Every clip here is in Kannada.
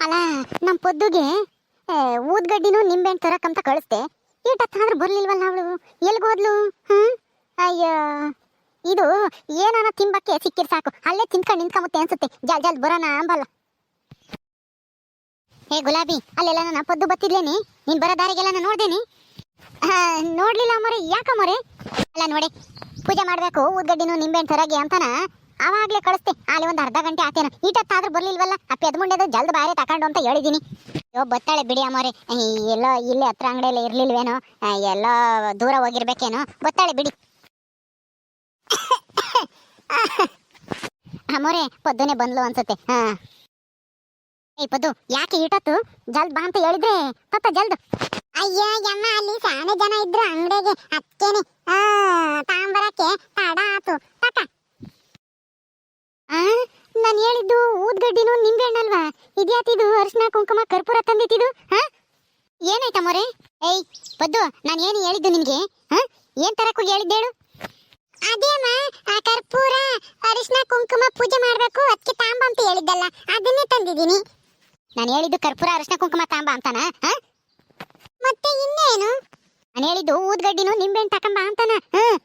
ಅಲ್ಲ ನಮ್ಮ ಪೊದ್ದುಗೆ ಊದ್ಗಡ್ಡಿನೂ ನಿಂಬೆಹಣ್ಣು ತರಕಂತ ಕಳಿಸ್ದೆ. ಆದ್ರೂ ಬರ್ಲಿಲ್ವಲ್ಲ ಅವಳು? ಎಲ್ಗೋದ್ಲು ಹ್ಮ್ ಅಯ್ಯೋ. ಇದು ಏನಾನ ತಿಂಬಕ್ಕೆ ಸಿಕ್ಕಿರ್ ಸಾಕು. ಅಲ್ಲೇ ತಿನ್ಕೊಂಡು ನಿಂತ್ಕೊಂಬತ್ತೆ ಅನ್ಸುತ್ತೆ. ಜಲ್ ಜಲ್ ಬರೋಣ ಅಂಬಲ್ಲ. ಹೇ ಗುಲಾಬಿ ಅಲ್ಲೆಲ್ಲ ನನ್ನ ಪೊದ್ದು ಬತ್ತಿದ್ಲೇನಿ? ನೀನ್ ಬರೋ ದಾರಿಗೆಲ್ಲ ನೋಡ್ದೇನಿ? ಆ, ನೋಡ್ಲಿಲ್ಲ ಮರೆ. ಯಾಕ ಮರೆ? ಅಲ್ಲ ನೋಡಿ. ಪೂಜೆ ಮಾಡ್ಬೇಕು ಊದ್ಗಡ್ಡಿನೂ ನಿಂಬೆಹಣ್ಣು ತರಗೆ ಅಂತಾನ? ಅವಾಗ್ಲೇ ಕಳಿಸ್ತೆ ಅಲ್ಲಿ ಒಂದು ಅರ್ಧ ಗಂಟೆ ಆತೇನ. ಈಟತ್ತಾದ್ರೂ ಬರ್ಲಿಲ್ವಲ್ಲ? ಆ ಪೆದ್ಮುಂಡೆದು ಜಲ್ದ ಬಾರಿ ತಕೊಂಡು ಅಂತ ಹೇಳಿದೀನಿ. ಅಯ್ಯೋ, ಬತ್ತಾಳೆ ಬಿಡಿ ಅಮ್ಮೋರೆ. ಎಲ್ಲೋ ಇಲ್ಲೇ ಹತ್ರ ಅಂಗಡಿಯಲ್ಲಿ ಇರ್ಲಿಲ್ವೇನೋ? ಎಲ್ಲೋ ದೂರ ಹೋಗಿರ್ಬೇಕೇನೋ? ಬತ್ತಾಳೆ ಬಿಡಿ. ಅಮ್ಮೋರೆ, ಪದ್ದುನೆ ಬಂದ್ಲು ಅನ್ಸುತ್ತೆ. ಹಾ ಏ ಪದ್ದು, ಯಾಕೆ ಈಟತ್ತು? ಜಲ್ದ್ ಬಾ ಅಂತ ಹೇಳಿದ್ರೆ ತತ್ತ ಜಲ್ದ್. ಅಯ್ಯ, ಯಮ್ಮ, ಅಲ್ಲಿ ಸಾನೆ ಜನ ಇದ್ರು ಅಂಗಡಿಗೆ. ಅಕ್ಕೇನೆ ಆ ತಾಂಬರಕ್ಕೆ ತಡ ಆತು. ನಾನು ಹೇಳಿದ್ದು ಊದ್ಗಡ್ಡಿನೂ ನಿಂಬೆ ಹಣ್ಣಲ್ವಾ ಇದ್ಯಾತಿದು ಅರ್ಶನ, ಕುಂಕುಮ, ಕರ್ಪೂರ ತಂದಿತ್ತಿದು ಹಾ? ಏನಾಯ್ತಾ ಮೊರೆ ಏಯ್, ಪದ್ದು, ನಾನು ಏನು ಹೇಳಿದ್ದು ನಿಮಗೆ ಹಾ? ಏನ್ ಹೇಳು ಹೇಳಿದ್ದೇಳು? ಅದೇಮ್ಮ ಆ ಕರ್ಪೂರ, ಅರಿಶಿನ, ಕುಂಕುಮ ಪೂಜೆ ಮಾಡಬೇಕು ಅದಕ್ಕೆ ತಾಂಬ ಅಂತ ಹೇಳಿದ್ದಲ್ಲ, ಅದನ್ನೇ ತಂದಿದ್ದೀನಿ. ನಾನು ಹೇಳಿದ್ದು ಕರ್ಪೂರ, ಅರಿಶಿನ, ಕುಂಕುಮ, ತಾಂಬ ಅಂತಾನ? ಹಾ? ಮತ್ತೆ ಇನ್ನೇನು? ನಾನು ಹೇಳಿದ್ದು ಊದ್ಗಡ್ಡಿನೂ ನಿಂಬೆಹಣ್ಣು ತಕಂಬ ಅಂತಾನ? ಹ್ಮ್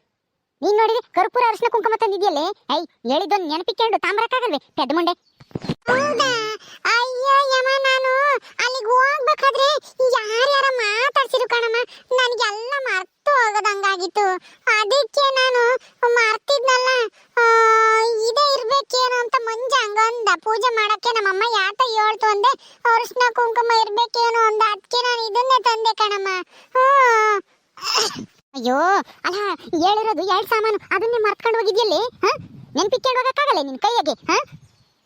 ನೀನ್ ನೋಡಿದ್ರೆ ಕರ್ಪೂರ ಅರಿಶಿನ ಕುಂಕುಮ ತಂದಿದ್ಯಲ್ಲೇ? ಐ ಹೇಳಿದ್ದೊಂದು ನೆನಪಿಕೊಂಡು ತಾಮ್ರಕ್ಕಾಗಲ್ವೇ ಪೆದ್ದ ಮುಂಡೆ. ಹೌದಾ? ಅಯ್ಯೋ ಯಮ ನಾನು, ಅಲ್ಲಿಗೆ ಅಯ್ಯೋ ಅಲ್ಲ ಹೇಳಿರೋದು ಎರಡು ಸಾಮಾನು. ಅದನ್ನೇ ಮರ್ತ್ಕೊಂಡು ಹೋಗಿದ್ಯಲ್ಲಿ ನೆನ್ಪಿಕ್ಕೊಂಡು ಹೋಗಕ್ಕಾಗಲ್ಲ ನಿನ್ ಕೈಯಾಗೆ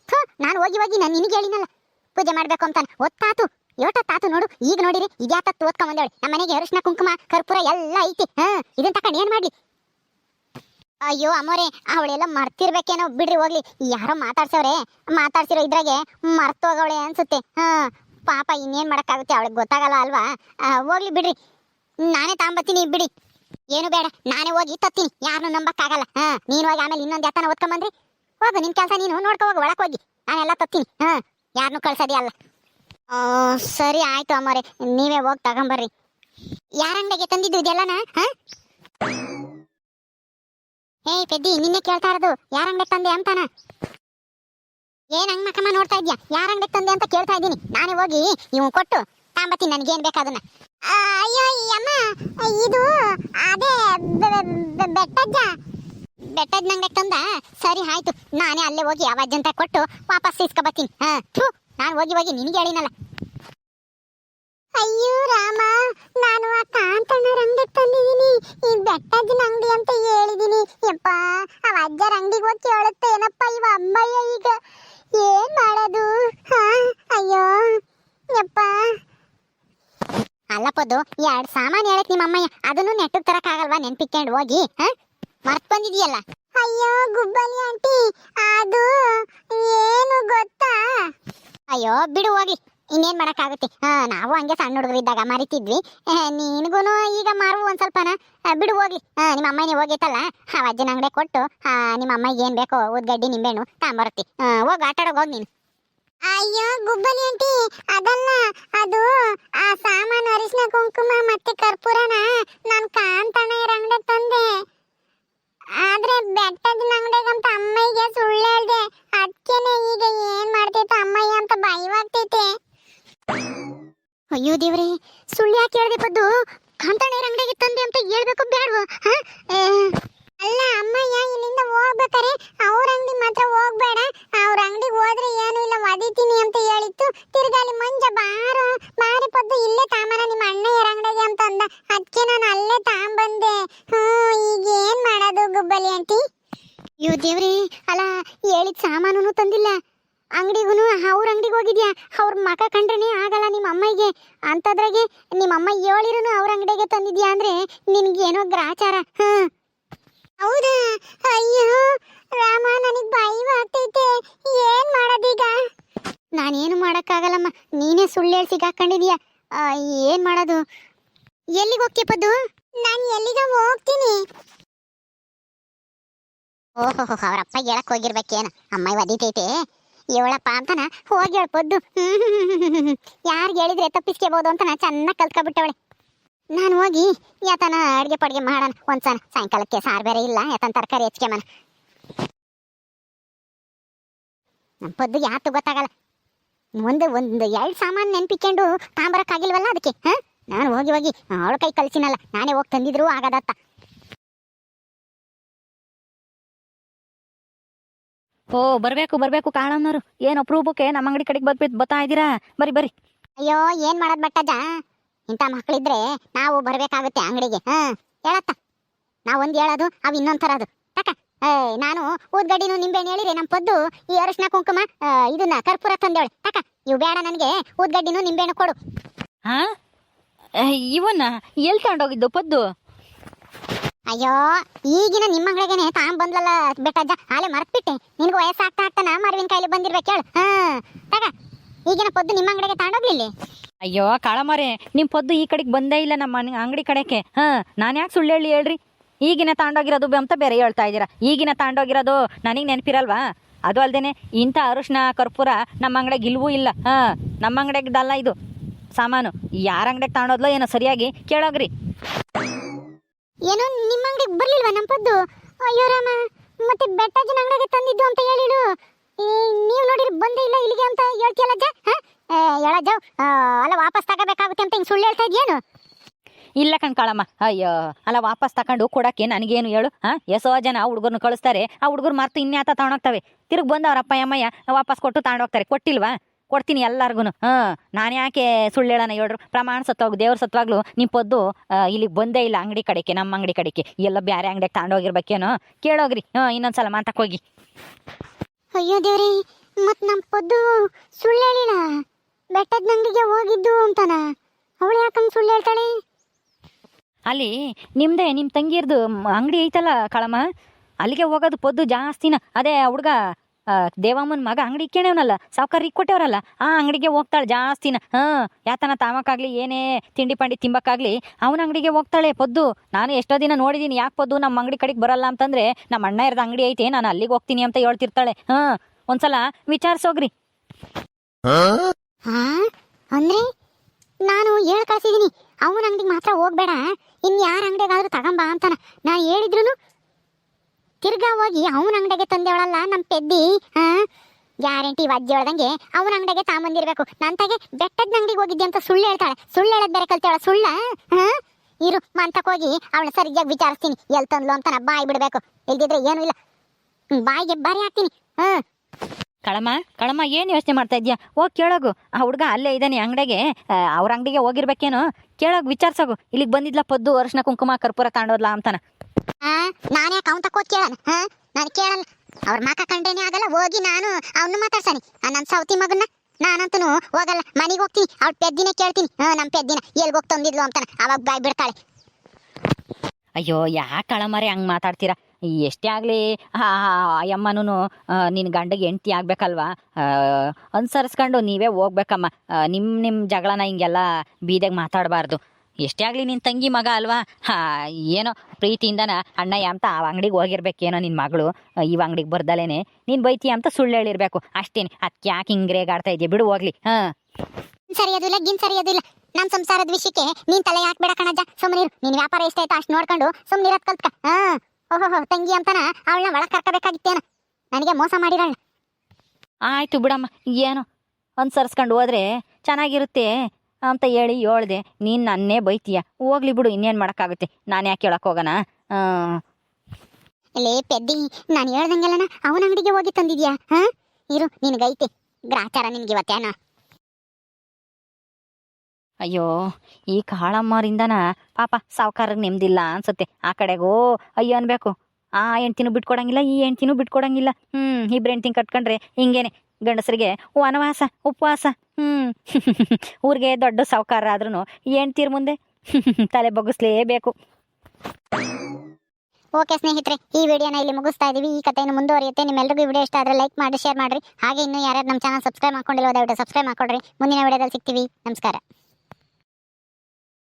ಥು, ನಾನು ಹೋಗಿ ಹೋಗಿ ನಾನು ನಿನಗೆ ಹೇಳಿನಲ್ಲ. ಪೂಜೆ ಮಾಡಬೇಕು ಅಂತಾನೆ ಒತ್ತಾತು ತಾತು ನೋಡು. ಈಗ ನೋಡಿರಿ ಇದ್ಯಾತ ಓದ್ಕೊಂಡ್ ಬಂದೇಳಿ ನಮ್ಮ ಮನೆಗೆ ಅರಿಶಿನ ಕುಂಕುಮ ಕರ್ಪೂರ ಎಲ್ಲ ಐತಿ ಹಾ? ಇದನ್ನ ತಕೊಂಡು ಏನ್ ಮಾಡ್ಲಿ? ಅಯ್ಯೋ ಅಮ್ಮೋರೆ ಅವಳೆಲ್ಲ ಮರ್ತಿರ್ಬೇಕೇನೋ ಬಿಡ್ರಿ ಹೋಗ್ಲಿ. ಯಾರೋ ಮಾತಾಡ್ಸವ್ರೆ ಮಾತಾಡ್ಸಿರೋ ಇದ್ರಾಗೆ ಮರ್ತೋಗವಳೆ ಅನ್ಸುತ್ತೆ ಹಾ? ಪಾಪ ಇನ್ನೇನ್ ಮಾಡಕ್ಕಾಗುತ್ತೆ ಅವಳಿಗೆ ಗೊತ್ತಾಗಲ್ಲ ಅಲ್ವಾ? ಹೋಗ್ಲಿ ಬಿಡ್ರಿ. ನಾನೇ ತಾಂಬತ್ತೀನಿ ಬಿಡಿ. ಏನು ಬೇಡ, ನಾನೇ ಹೋಗಿ ತತ್ತೀನಿ. ಯಾರನ್ನೂ ನಂಬಕ್ಕಾಗಲ್ಲ. ಹಾ, ನೀನು ಹೋಗಿ ಆಮೇಲೆ ಇನ್ನೊಂದು ಯಾತನ ಓದ್ಕೊಂಬಂದ್ರಿ ಹೋಗು, ನಿನ್ ಕೆಲಸ ನೀನು ನೋಡ್ಕೊ, ಹೋಗು, ಒಳಕ್ ಹೋಗಿ. ನಾನೆಲ್ಲ ತತ್ತೀನಿ. ಹಾ ಯಾರನ್ನೂ ಕಳ್ಸೋದೇ ಅಲ್ಲ. ಸರಿ ಆಯ್ತು ಅಮ್ಮರೇ ನೀವೇ ಹೋಗಿ ತಗೊಂಬರ್ರಿ. ಯಾರ ಅಂಗಡಿಗೆ ತಂದಿದ್ದು ಇದೆಲ್ಲನ? ಹಾ? ಏ ಪೆದ್ದಿ, ನಿನ್ನೆ ಕೇಳ್ತಾ ಇರೋದು, ಯಾರ ಅಂಗಡಿಗೆ ತಂದೆ ಅಂತಾನ? ಏನ್ ಹಂಗ್ ಮಕ್ಕಮ್ಮ ನೋಡ್ತಾ ಇದ್ಯಾ? ಯಾರ ಅಂಗಡಿಗೆ ತಂದೆ ಅಂತ ಕೇಳ್ತಾ ಇದ್ದೀನಿ. ನಾನೇ ಹೋಗಿ ಇವ್ ಕೊಟ್ಟು. ತಾಂಬತ್ತೀನಿ, ನನ್ಗೇನ್ ಬೇಕಾದನ್ನ ಅಯ್ಯೋ ಅಮ್ಮ, ಇದು, ಅದೇ ಬೆಟ್ಟಜ್ಜ. ಬೆಟ್ಟದ ನಂಗೆ ತಂದ. ಸರಿ, ಆಯ್ತು. ನಾನೇ ಅಲ್ಲೇ ಹೋಗಿ ಅವಾಜ್ ಅಂತ ಕೊಟ್ಟು ವಾಪಸ್ ಇಸ್ಕೊ ಬರ್ತೀನಿ ಹಾ ನಾನು ಹೋಗಿ ಹೋಗಿ ನಿನಗೆ ಹೇಳಿನಲ್ಲ. ಅಯ್ಯೋ, ರಾಮ ನಾನು ಆ ಕಾಂತಣ್ಣರ ಅಂಗಡಿಗೆ ತಂದಿದ್ದೀನಿ ಈ ಬೆಟ್ಟಜ್ಜನ ಅಂಗಡಿ ಅಂತ ಹೇಳಿದೀನಿ ಯಪ್ಪ ಅವ ಅಜ್ಜರ ಅಂಗಡಿಗೆ ಹೋಗಿ ಕೇಳುತ್ತೆ ಏನಪ್ಪ ಇವ ಅಮ್ಮಯ್ಯ ಈಗ ಏನ್ ಮಾಡೋದು ಹಾ ಅಯ್ಯೋ ಯಪ್ಪ ಅಲ್ಲಪ್ಪದು ಎರಡು ಸಾಮಾನು ಹೇಳಕ್ ನಿಮ್ಮ ಅಮ್ಮಯ್ಯ ಅದನ್ನು ನೆಟ್ಟಗ್ ತರಕ್ ಆಗಲ್ವಾ ನೆನ್ಪಿಕ್ಕೊಂಡು ಹೋಗಿ ಮರ್ತ್ ಬಂದಿದೀಯಲ್ಲ? ಅಯ್ಯೋ, ಗುಬ್ಬಲಿ ಆಂಟಿ, ಅದು ಏನು ಗೊತ್ತಾ? ಅಯ್ಯೋ, ಬಿಡು ಹೋಗಿ. ಇನ್ನೇನ್ ಮಾಡಕ್ಕಾಗುತ್ತೆ? ಹಾ, ನಾವು ಹಂಗೆ ಸಣ್ಣ ಹುಡುಗರು ಇದ್ದಾಗ ಮರಿತಿದ್ವಿ ನಿನಗೂ ಈಗ ಮಾರು ಒಂದ್ ಸ್ವಲ್ಪನ. ಬಿಡು ಹೋಗಿ. ನಿಮ್ಮ ಅಮ್ಮನೇ ಹೋಗಿತ್ತಲ್ಲ ಆ ಅಜ್ಜನ ಅಂಗಡಿ ಕೊಟ್ಟು ನಿಮ್ಮ ಅಮ್ಮಗೆ ಏನ್ ಬೇಕೋ ಉದ್ಗಡ್ಡಿ ನಿಂಬೆಣ್ಣು ತಾಂಬರತ್ತಿ ಹೋಗಿ ಆಟಾಡೋಗಿ ಹೋಗಿ ನೀನು. ಅಯ್ಯೋ, ಗುಬ್ಬಲಿ ಆಂಟಿ, ಅದಲ್ಲ, ಅದು ಆ ಸಾಮಾನು ಅರಿಶಿನ ಕುಂಕುಮ ಮತ್ತೆ ಕರ್ಪೂರನ ನಾನು ಕಾಂತಣ್ಣ ಅಂಗಡಿ ತಂದೆ. ಆದ್ರೆ ಬೆಟ್ಟದ ಅಂಗಡಿಗಂತ ಅಮ್ಮಯ್ಯ ಸುಳ್ಳು ಹೇಳ್ದೆ. ಅದಕ್ಕೇನೆ ಈಗ ಏನ್ ಮಾಡ್ತೈತೆ ಅಮ್ಮಯ್ಯ ಅಂತ ಭಯವಾಗ್ತೈತೆ. ಅಯ್ಯೋ ದೇವ್ರಿ, ಸುಳ್ಳು ಯಾಕೆ ಹೇಳ್ದೆ ಪದ್ದು? ಕಾಂತಣ್ಣ ಅಂಗಡಿಗೆ ತಂದೆ ಅಂತ ಹೇಳ್ಬೇಕು ಬೇಡವಾ ಅಲ್ಲ ಅಮ್ಮಯ್ಯ ಇಲ್ಲಿಂದ ಹೋಗ್ಬೇಕಾರೆ? ಅವ್ರ ಅಂಗಡಿ ಮಾತ್ರ ಹೋಗ್ಬೇಡ. ಅವ್ರ ಅಂಗಡಿ ಹೋದ್ರೆ ಏನು ಇಲ್ಲ ಒದಿತೀನಿ ಅಂತ ಹೇಳಿತ್ತು. ತಿರ್ಗಾಲಿ ಮಂಜ ಬಾರ ಮಾರಿ ಪದ್ದು ಇಲ್ಲೇ ತಾಮನ ನಿಮ್ಮ ಅಣ್ಣಯ್ಯರ ಅಂಗಡಿಗೆ ಅಂತ ಅಂದ. ಅದಕ್ಕೆ ನಾನು ಅಲ್ಲೇ ತಾಂಬಂದೆ. ಹ್ಞೂ, ಈಗ ಏನು ಮಾಡೋದು ಗುಬ್ಬಲಿ ಆಂಟಿ? ಅಯ್ಯೋ ದೇವ್ರಿ, ಅಲ್ಲ, ಹೇಳಿದ ಸಾಮಾನು ತಂದಿಲ್ಲ. ಅಂಗಡಿಗೂ ಅವ್ರ ಅಂಗಡಿಗೆ ಹೋಗಿದ್ಯಾ? ಅವ್ರ ಮಕ ಕಂಡ್ರೇ ಆಗಲ್ಲ ನಿಮ್ಮ ಅಮ್ಮಗೆ. ಅಂತದ್ರಾಗೆ ನಿಮ್ಮ ಅಮ್ಮ ಹೇಳಿರೂ ಅವ್ರ ಅಂಗಡಿಗೆ ತಂದಿದ್ಯಾ ಅಂದ್ರೆ ಏನೋ ಗ್ರಾಚಾರ. ಹಾ ಹೌದಾ? ಅಯ್ಯೋ, ರಾಮ, ನನಗೆ ಆಗ್ತೈತೆ ಏನ್ ಮಾಡೋದೀಗ? ನಾನೇನು ಮಾಡಕ್ಕಾಗಲ್ಲಮ್ಮ. ನೀನೇ ಸುಳ್ಳು ಹೇಳಿ ಸಿಗಾಕೊಂಡಿದೀಯ ಏನ್ ಮಾಡೋದು? ಎಲ್ಲಿಗೆ ಹೋಗ್ತೀಯ ಪದ್ದು? ನಾನು ಎಲ್ಲಿಗ ಹೋಗ್ತೀನಿ. ಓಹೋ ಅವರಪ್ಪ ಹೇಳಕ್ ಹೋಗಿರ್ಬೇಕೇನ? ಅಮ್ಮ ಒದಿತೈತೆ. ಇವಳಪ್ಪ ಅಂತನ ಹೋಗಿ ಹೇಳ್ಪದ್ದು ಯಾರಿಗೆ ಹೇಳಿದ್ರೆ ತಪ್ಪಿಸ್ಕೋಬಹುದು ಅಂತ ನಾ ಚೆನ್ನಾಗಿ ಕಲ್ತ್ಕೊಬಿಟ್ಟವಳೆ. ನಾನು ಹೋಗಿ ಯಾತನ ಅಡ್ಗೆ ಪಡ್ಗೆ ಮಾಡೋಣ. ಒಂದ್ಸಲ ಸಾಯಂಕಾಲಕ್ಕೆ ಸಾರು ಬೇರೆ ಇಲ್ಲ ಯಾತನ ತರಕಾರಿ ಹೆಚ್ಕೆಮನ ನಮ್ಮ ಪದ್ದು ಯಾತು ಗೊತ್ತಾಗಲ್ಲ. ಒಂದು ಒಂದು ಎರಡು ಸಾಮಾನು ನೆನ್ಪಿಕೊಂಡು ತಾಂಬರಕ್ಕಾಗಿಲ್ವಲ್ಲ ಅದಕ್ಕೆ ಹಾಂ? ನಾನು ಹೋಗಿ ಹೋಗಿ ಅವಳ ಕೈ ಕಲಿಸಿನಲ್ಲ ನಾನೇ ಹೋಗಿ ತಂದಿದ್ರು ಆಗದತ್ತ. ಓ ಬರ್ಬೇಕು ಬರಬೇಕು ಕಾಳಣ್ಣವರು ಏನು ಅಪ್ರೂಪಕ್ಕೆ ನಮ್ಮ ಅಂಗಡಿ ಕಡೆಗೆ ಬದ್ಬಿಟ್ಟು ಬತ್ತಾ ಇದ್ದೀರಾ ಬರಿ ಬರಿ. ಅಯ್ಯೋ ಏನ್ ಮಾಡೋದು ಬಟ್ಟಜ್ಜ ಇಂಥ ಮಕ್ಕಳಿದ್ರೆ ನಾವು ಬರಬೇಕಾಗುತ್ತೆ ಅಂಗಡಿಗೆ. ಹಾ ಹೇಳತ್ತ? ನಾವ್ ಒಂದ್ ಹೇಳೋದು ಅವ್ ಇನ್ನೊಂದ್ ಥರದು ತಕ. ಏ ನಾನು ಊದ್ಗಡ್ಡಿನು ನಿಂಬೆಹಣ್ಣು ಹೇಳಿರಿ ನಮ್ಮ ಪದ್ದು ಈ ಅರಶಿನ ಕುಂಕುಮ ಇದನ್ನ ಕರ್ಪೂರ ತಂದೇವಳೆ ತಕ. ಇವು ಬೇಡ ನನಗೆ ಊದ್ಗಡ್ಡಿನು ನಿಂಬೆಹಣ್ಣು ಕೊಡು. ಹಾ? ಇವನ್ನ ಎಲ್ಲಿ ತಗೊಂಡೋಗಿದ್ದು ಪದ್ದು? ಅಯ್ಯೋ ಈಗಿನ ನಿಮ್ಮ ಅಂಗಡಿಗೆನೆ ತಾಂಬ್ ಬಂದ್ಲಲ್ಲ ಬೆಟ್ಟಜ್ಜ ಆಲೆ ಮರ್ತ್ಬಿಟ್ಟೆ. ನಿನ್ಗೆ ವಯಸ್ಸಾಗ್ತಾ ಆಗ್ತಾನ ಮರವಿನ ಕಾಯಿಲೆ ಬಂದಿರ್ಬೇಕು ಹೇಳು. ಹಾ ತಗ ಈಗಿನ ಪದ್ದು ನಿಮ್ಮ ಅಂಗಡಿಗೆ ತಗೊಂಡೋಗ್ಲಿಲ್ಲ ಅಯ್ಯೋ, ಕಾಳಮಾರೆ ನಿಮ್ಮ ಪದ್ದು ಈ ಕಡೆಗೆ ಬಂದೇ ಇಲ್ಲ ನಮ್ಮ ಅಂಗಡಿ ಕಡೆಗೆ. ಹಾ, ನಾನು ಯಾಕೆ ಸುಳ್ಳು ಹೇಳಿ ಹೇಳ್ರಿ? ಈಗಿನ ತಾಂಡೋಗಿರೋದು ಅಂತ ಬೇರೆ ಹೇಳ್ತಾ ಇದ್ದೀರಾ. ಈಗಿನ ತಾಂಡೋಗಿರೋದು ನನಗೆ ನೆನಪಿರಲ್ವಾ? ಅದು ಅಲ್ದೇನೆ, ಇಂಥ ಅರಿಶಿನ ಕರ್ಪೂರ ನಮ್ಮ ಅಂಗಡಿಗೆ ಇಲ್ವೂ ಇಲ್ಲ. ಹಾ, ನಮ್ಮ ಅಂಗಡಿಗ್ದಲ್ಲ ಇದು. ಸಾಮಾನು. ಯಾರ ಅಂಗಡಿಗೆ ತಾಂಡೋದ್ಲೋ ಏನೋ ಸರಿಯಾಗಿ ಕೇಳೋಗ್ರಿ. ಏನೋ ನಿಮ್ಮ ಅಂಗಡಿಗೆ ಬರ್ಲಿಲ್ವಾ ನಮ್ಮ ಪದ್ದು? ಅಯ್ಯೋ ರಾಮ, ಮತ್ತೆ ಬೆಟ್ಟಜ್ಜನ ಅಂಗಡಿಗೆ ತಂದಿದ್ದು ಅಂತ ಹೇಳಿಡು ನೀವು ನೋಡಿರಿ ಬಂದೇ ಇಲ್ಲ ಇಲ್ಲಿಗೆ ಅಂತ ಹೇಳ್ತೀಯಲ್ಲ ಅಜ್ಜ ಹಾ ಹೇಳಜ್ಜ ಅಲ್ಲ ವಾಪಸ್ ತಗೋಬೇಕಾಗುತ್ತೆ ಅಂತ ಹಿಂಗೆ ಸುಳ್ಳು ಹೇಳ್ತಾ ಇದ್ಯೇನು ಇಲ್ಲ ಕಣ್ಕಾಳಮ್ಮ ಅಯ್ಯೋ ಅಲ್ಲ ವಾಪಸ್ ತಕೊಂಡು ಕೊಡಕ್ಕೆ ನನಗೇನು ಹೇಳು ಹಾ ಎಸೋ ಜನ ಹುಡುಗರ್ನ ಕಳಿಸ್ತಾರೆ ಆ ಹುಡುಗರು ಮರ್ತು ಇನ್ಯಾತ ತಗೊಂಡೋಗ್ತವೆ ತಿರುಗಿ ಬಂದು ಅವ್ರ ಅಪ್ಪ ಅಮ್ಮಯ್ಯ ವಾಪಸ್ ಕೊಟ್ಟು ತಗೊಂಡೋಗ್ತಾರೆ ಕೊಟ್ಟಿಲ್ವಾ? ಕೊಡ್ತೀನಿ ಎಲ್ಲಾರ್ಗು ಹಾ ನಾನು ಯಾಕೆ ಸುಳ್ಳು ಹೇಳೋಣ ಹೇಳ್ರು? ಪ್ರಮಾಣ ಸತ್ವಾಗ ದೇವ್ರ ಸತ್ವಾಗ್ಲು ನಿಮ್ಮ ಪದ್ದು ಇಲ್ಲಿಗೆ ಬಂದೇ ಇಲ್ಲ ಅಂಗಡಿ ಕಡೆಗೆ ನಮ್ಮ ಅಂಗಡಿ ಕಡೆಗೆ. ಎಲ್ಲ ಬೇರೆ ಅಂಗಡಿಗೆ ತಗೊಂಡೋಗಿರ್ಬೇಕೇನೋ ಕೇಳೋಗ್ರಿ. ಹಾಂ ಇನ್ನೊಂದ್ಸಲ ಮಾತಾಕೋಗಿ ಅಯ್ಯೋ ದೇವ್ರಿ ಮತ್ತೆ ನಮ್ಮ ಪದ್ದು ಸುಳ್ಳು ಹೇಳಿಲ್ಲ. ಬೆಟ್ಟದ ನಂಗಿಗೆ ಹೋಗಿದ್ದು ಅಂತಾನ. ಅವಳು ಯಾಕಂಗ್ ಸುಳ್ಳು ಹೇಳ್ತಾಳೆ? ಅಲ್ಲಿ ನಿಮ್ದೇ ನಿಮ್ಮ ತಂಗಿರ್ದು ಅಂಗಡಿ ಐತಲ್ಲ ಕಳಮ್ಮ? ಅಲ್ಲಿಗೆ ಹೋಗೋದು ಪೊದ್ದು ಜಾಸ್ತಿನ. ಅದೇ ಹುಡ್ಗ ದೇವಮ್ಮನ ಮಗ ಅಂಗಡಿ ಇಕ್ಕೇಣವನಲ್ಲ ಸಾವುಕಾರಿಗೆ ಕೊಟ್ಟೇವ್ರಲ್ಲ ಆ ಅಂಗಡಿಗೆ ಹೋಗ್ತಾಳೆ ಜಾಸ್ತಿನ. ಹಾಂ ಯಾತನ ತಾಮಕ್ಕಾಗ್ಲಿ ಏನೇ ತಿಂಡಿ ಪಂಡಿ ತಿಂಬಕ್ಕಾಗ್ಲಿ ಅವನ ಅಂಗಡಿಗೆ ಹೋಗ್ತಾಳೆ ಪೊದ್ದು. ನಾನು ಎಷ್ಟೋ ದಿನ ನೋಡಿದ್ದೀನಿ ಯಾಕೆ ಪೊದ್ದು ನಮ್ಮ ಅಂಗಡಿ ಕಡೆಗೆ ಬರಲ್ಲ ಅಂತಂದ್ರೆ ನಮ್ಮ ಅಣ್ಣ ಇರೋದು ಅಂಗಡಿ ಐತೆ ನಾನು ಅಲ್ಲಿಗೆ ಹೋಗ್ತೀನಿ ಅಂತ ಹೇಳ್ತಿರ್ತಾಳೆ. ಹಾಂ ಒಂದ್ಸಲ ವಿಚಾರಿಸೋಗ್ರಿ. ಹಾ? ಅಂದ್ರೆ? ನಾನು ಹೇಳ ಕಳ್ಸಿದೀನಿ. ಅವನ ಅಂಗಡಿಗೆ ಮಾತ್ರ ಹೋಗ್ಬೇಡ. ಇನ್ ಯಾರ ಅಂಗಡಿಗಾದ್ರೂ ತಗೊಂಬ ಅಂತಾನ. ನಾ ಹೇಳಿದ್ರು ತಿರ್ಗಾ ಹೋಗಿ ಅವನ ಅಂಗಡಿಗೆ ತಂದೇವಳಲ್ಲ ನಮ್ಮ ಪೆದ್ದಿ, ಹಾ? ಗ್ಯಾರಂಟಿ ವಜ್ಜೆ ಹೇಳ್ದಂಗೆ ಅವನ ಅಂಗಡಿಗೆ ತಾಂಬಂದಿರ್ಬೇಕು ನಂತಾಗೆ ಬೆಟ್ಟದ ಅಂಗಡಿಗೆ ಹೋಗಿದ್ದೆ ಅಂತ ಸುಳ್ಳು ಹೇಳ್ತಾಳೆ. ಸುಳ್ಳು ಹೇಳದ್ ಬೇರೆ ಕಲ್ತೇಳ. ಸುಳ್ಳ? ಇರು ಮಂತಕ್ ಹೋಗಿ ಅವಳ ಸರಿಯಾಗಿ ವಿಚಾರಿಸ್ತೀನಿ. ಎಲ್ ತಂದ್ಲು ಅಂತ ನಾ ಬಾಯಿ ಬಿಡ್ಬೇಕು. ಇಲ್ದಿದ್ರೆ ಏನೂ ಇಲ್ಲ. ಬಾಯಿಗೆ ಬಾರಿ ಹಾಕ್ತೀನಿ. ಹಾ? ಕಳಮ್ಮ ಕಳಮ್ಮ ಏನು ಯೋಚನೆ ಮಾಡ್ತಾ ಇದ್ಯಾ? ಹೋಗಿ ಕೇಳೋಗು. ಆ ಹುಡುಗ ಅಲ್ಲೇ ಇದ್ದಾನೆ ಅಂಗಡಿಗೆ ಅವ್ರ ಅಂಗಡಿಗೆ ಹೋಗಿರ್ಬೇಕೇನು. ಕೇಳೋಗು ವಿಚಾರಿಸೋಗು. ಇಲ್ಲಿಗೆ ಬಂದಿದ್ಲ ಪದ್ದು ಅರ್ಶನ ಕುಂಕುಮ ಕರ್ಪೂರ ತಾಂಡೋದ್ಲ ಅಂತಾನ. ಆ ಕೌಂತ ತಕೋತ್ ಕೇಳಣ ನಾನು ಕೇಳಲ್ಲ. ಅವ್ರ ಮಾಕ ಕಂಡೇನೆ ಆಗಲ್ಲ ಹೋಗಿ ನಾನು ಅವನ್ನ ಮಾತಾಡ್ಸಾನೆ. ನನ್ನ ಸೌತಿ ಮಗನ್ನ ನಾನಂತೂ ಹೋಗಲ್ಲ. ಮನೆಗೆ ಹೋಗ್ತೀನಿ. ಅವ್ಳ ಪೆದ್ದಿನ ಕೇಳ್ತೀನಿ. ಹಾ ನಮ್ಮ ಪೆದ್ದಿನ. ಎಲ್ಲಿ ಹೋಗಿ ತಂದಿದ್ಲು ಅಂತಾನ. ಅವಾಗ ಬಾಯ್ ಬಿಡ್ತಾಳೆ ಅಯ್ಯೋ ಯಾಕೆ ಕಳಮರೆ ಹಂಗೆ ಮಾತಾಡ್ತೀರಾ? ಎಷ್ಟೇ ಆಗಲಿ ಅಯ್ಯಮ್ಮನೂ ನಿನ್ನ ಗಂಡಗೆ ಹೆಂಡ್ತಿ ಆಗಬೇಕಲ್ವಾ? ಅನುಸರಿಸ್ಕೊಂಡು ನೀವೇ ಹೋಗ್ಬೇಕಮ್ಮ. ನಿಮ್ಮ ನಿಮ್ಮ ಜಗಳನ ಹಿಂಗೆಲ್ಲ ಬೀದಿಗೆ ಮಾತಾಡಬಾರ್ದು. ಎಷ್ಟೇ ಆಗಲಿ ನಿನ್ನ ತಂಗಿ ಮಗ ಅಲ್ವಾ? ಹಾಂ, ಏನೋ ಪ್ರೀತಿಯಿಂದನ ಅಣ್ಣಯ್ಯ ಅಂತ ಆ ಅಂಗಡಿಗೆ ಹೋಗಿರ್ಬೇಕೇನೋ ನಿನ್ನ ಮಗಳು. ಈ ಅಂಗಡಿಗೆ ಬರ್ದಲೇನೆ. ನೀನು ಬೈತೀಯ ಅಂತ ಸುಳ್ಳು ಹೇಳಿರ್ಬೇಕು. ಅಷ್ಟೇನೆ. ಅದಕ್ಕೆ ಯಾಕೆ ಹಿಂಗೆ ರೇಗಾಡ್ತಾ ಇದೆಯಾ? ಬಿಡು ಹೋಗ್ಲಿ. ಹಾಂ. ಸರಿಯೋದಿಲ್ಲ ಗಿನ್ ಸರಿಯೋದಿಲ್ಲ ನಮ್ಮ ಸಂಸಾರದ ವಿಷಯಕ್ಕೆ ನೀನು ತಲೆ ಹಾಕ್ಬೇಡ ಕಣಜ್ಜ? ಸುಮ್ಮನಿರು ನಿನ್ ವ್ಯಾಪಾರ ಎಷ್ಟಾಯ್ತು ಅಷ್ಟು ನೋಡ್ಕೊಂಡು ಸುಮ್ಮನಿರತ್ ಕಲ್ತ್ಕ. ಹಾ. ಓಹೋ ತಂಗಿ ಅಂತಾನ? ಅವಳನ್ನ ಒಳಗೆ ಕರ್ಕಬೇಕಾಗಿತ್ತೇನ ನನಗೆ ಮೋಸ ಮಾಡಿರಲ್ಲ. ಆಯ್ತು ಬಿಡಮ್ಮ ಏನು? ಅನುಸರಿಸ್ಕೊಂಡು ಹೋದ್ರೆ ಚೆನ್ನಾಗಿರುತ್ತೆ ಅಂತ ಹೇಳಿ ಹೇಳ್ದೆ. ನೀನು ನನ್ನೇ ಬೈತೀಯ. ಹೋಗ್ಲಿ ಬಿಡು ಇನ್ನೇನು ಮಾಡೋಕ್ಕಾಗುತ್ತೆ? ನಾನು ಯಾಕೆ ಹೇಳಕ್ಕೆ ಹೋಗೋಣ? ಲೇ ಪೆದ್ದಿ ನಾನು ಹೇಳ್ದಂಗೆಲ್ಲನ ಅವನ ಅಂಗಡಿಗೆ ಹೋಗಿ ತಂದಿದ್ಯಾ ಹಾ? ಇರು ನಿನಗೈತೆ ಗ್ರಾಚಾರ ನಿನಗೆ ಇವತ್ತೇನ? ಅಯ್ಯೋ, ಈ ಕಾಳಮ್ಮರಿಂದನ ಪಾಪ ಸಾವುಕಾರಿಗೆ ನೆಮ್ಮದಿಲ್ಲ ಅನ್ಸುತ್ತೆ. ಆ ಕಡೆಗೋ, ಅಯ್ಯೋ ಅನ್ಬೇಕು. ಆ ಹೆಂಡ್ತಿನೂ ಬಿಟ್ಕೊಡಂಗಿಲ್ಲ, ಈ ಹೆಂಡ್ತಿನೂ ಬಿಟ್ಕೊಡಂಗಿಲ್ಲ. ಹ್ಞೂ ಇಬ್ರು ಹೆಂಡ್ತಿನ ಕಟ್ಕೊಂಡ್ರೆ ಹಿಂಗೇನೆ, ಗಂಡಸರಿಗೆ ವನವಾಸ, ಉಪವಾಸ ಹ್ಞೂ ಊರಿಗೆ ದೊಡ್ಡ ಸಾವುಕಾರ ಆದ್ರೂ ಹೆಂಡ್ತಿರ್ ಮುಂದೆ ತಲೆ ಬಗ್ಗಿಸ್ಲೇಬೇಕು ಓಕೆ ಸ್ನೇಹಿತರೆ, ಈ ವಿಡಿಯೋನ ಇಲ್ಲಿ ಮುಗಿಸ್ತಾ ಇದೀವಿ. ಈ ಕಥೆಯನ್ನು ಮುಂದುವರಿಯುತ್ತೆ. ನಿಮ್ಮೆಲ್ಲರಿಗೂ ವಿಡಿಯೋ ಇಷ್ಟ ಆದ್ರೆ ಲೈಕ್ ಮಾಡಿ, ಶೇರ್ ಮಾಡಿರಿ. ಹಾಗೆ ಇನ್ನು ಯಾರ್ಯಾರು ನಮ್ಮ ಚಾನಲ್ ಸಬ್ಸ್ಕ್ರೈಬ್ ಮಾಡ್ಕೊಂಡಿಲ್ಲ ದಯವಿಟ್ಟು ಸಬ್ಸ್ಕ್ರೈಬ್ ಮಾಡ್ಕೊಡ್ರಿ. ಮುಂದಿನ ವಿಡಿಯೋದಲ್ಲಿ ಸಿಗ್ತೀವಿ. ನಮಸ್ಕಾರ.